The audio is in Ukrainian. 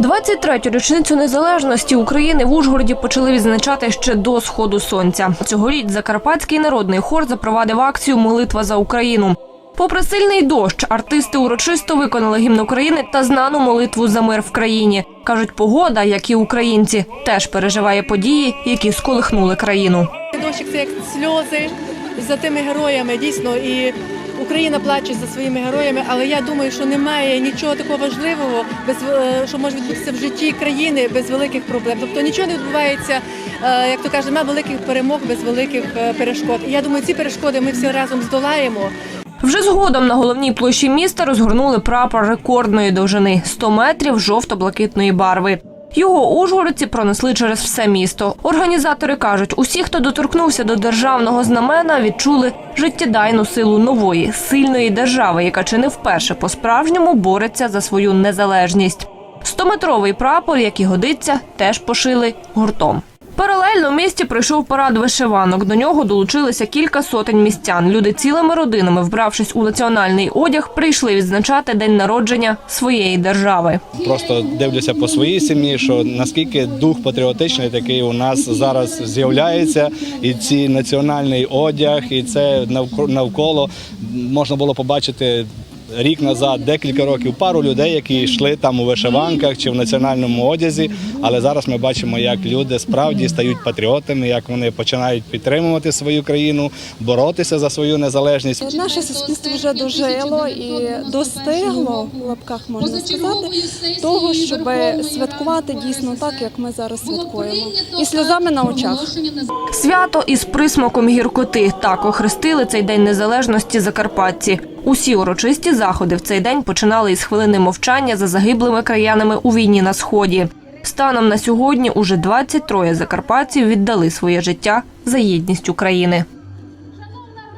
23-ю річницю незалежності України в Ужгороді почали відзначати ще до сходу сонця. Цьогоріч Закарпатський народний хор запровадив акцію Молитва за Україну. Попри сильний дощ, артисти урочисто виконали гімн України та знану молитву за мир в країні. кажуть, погода, як і українці, теж переживає події, які сколихнули країну. Дощик це як сльози за тими героями, дійсно, і Україна плаче за своїми героями, але я думаю, що немає нічого такого важливого, без, е, що може відбутися в житті країни без великих проблем. Тобто нічого не відбувається, е, як то кажуть, немає великих перемог без великих е, перешкод. І я думаю, ці перешкоди ми всі разом здолаємо. Вже згодом на головній площі міста розгорнули прапор рекордної довжини 100 метрів жовто-блакитної барви. Його ужгородці пронесли через все місто. Організатори кажуть, усі, хто доторкнувся до державного знамена, відчули життєдайну силу нової, сильної держави, яка чи не вперше по-справжньому бореться за свою незалежність. Стометровий прапор, як і годиться, теж пошили гуртом. Паралельно в місті пройшов парад вишиванок. До нього долучилися кілька сотень містян. Люди цілими родинами, вбравшись у національний одяг, прийшли відзначати день народження своєї держави. Просто дивлюся по своїй сім'ї, що наскільки дух патріотичний такий у нас зараз з'являється, і ці національний одяг, і це навк- навколо можна було побачити. Рік назад, декілька років, пару людей, які йшли там у вишиванках чи в національному одязі. Але зараз ми бачимо, як люди справді стають патріотами, як вони починають підтримувати свою країну, боротися за свою незалежність. Наше суспільство вже дожило і достигло в лапках можна сказати того, щоб святкувати дійсно так, як ми зараз святкуємо, і сльозами на очах. Свято із присмаком гіркоти так охрестили цей день незалежності закарпатці. Усі урочисті заходи в цей день починали із хвилини мовчання за загиблими краянами у війні на сході. Станом на сьогодні уже 23 закарпатців віддали своє життя за єдність України.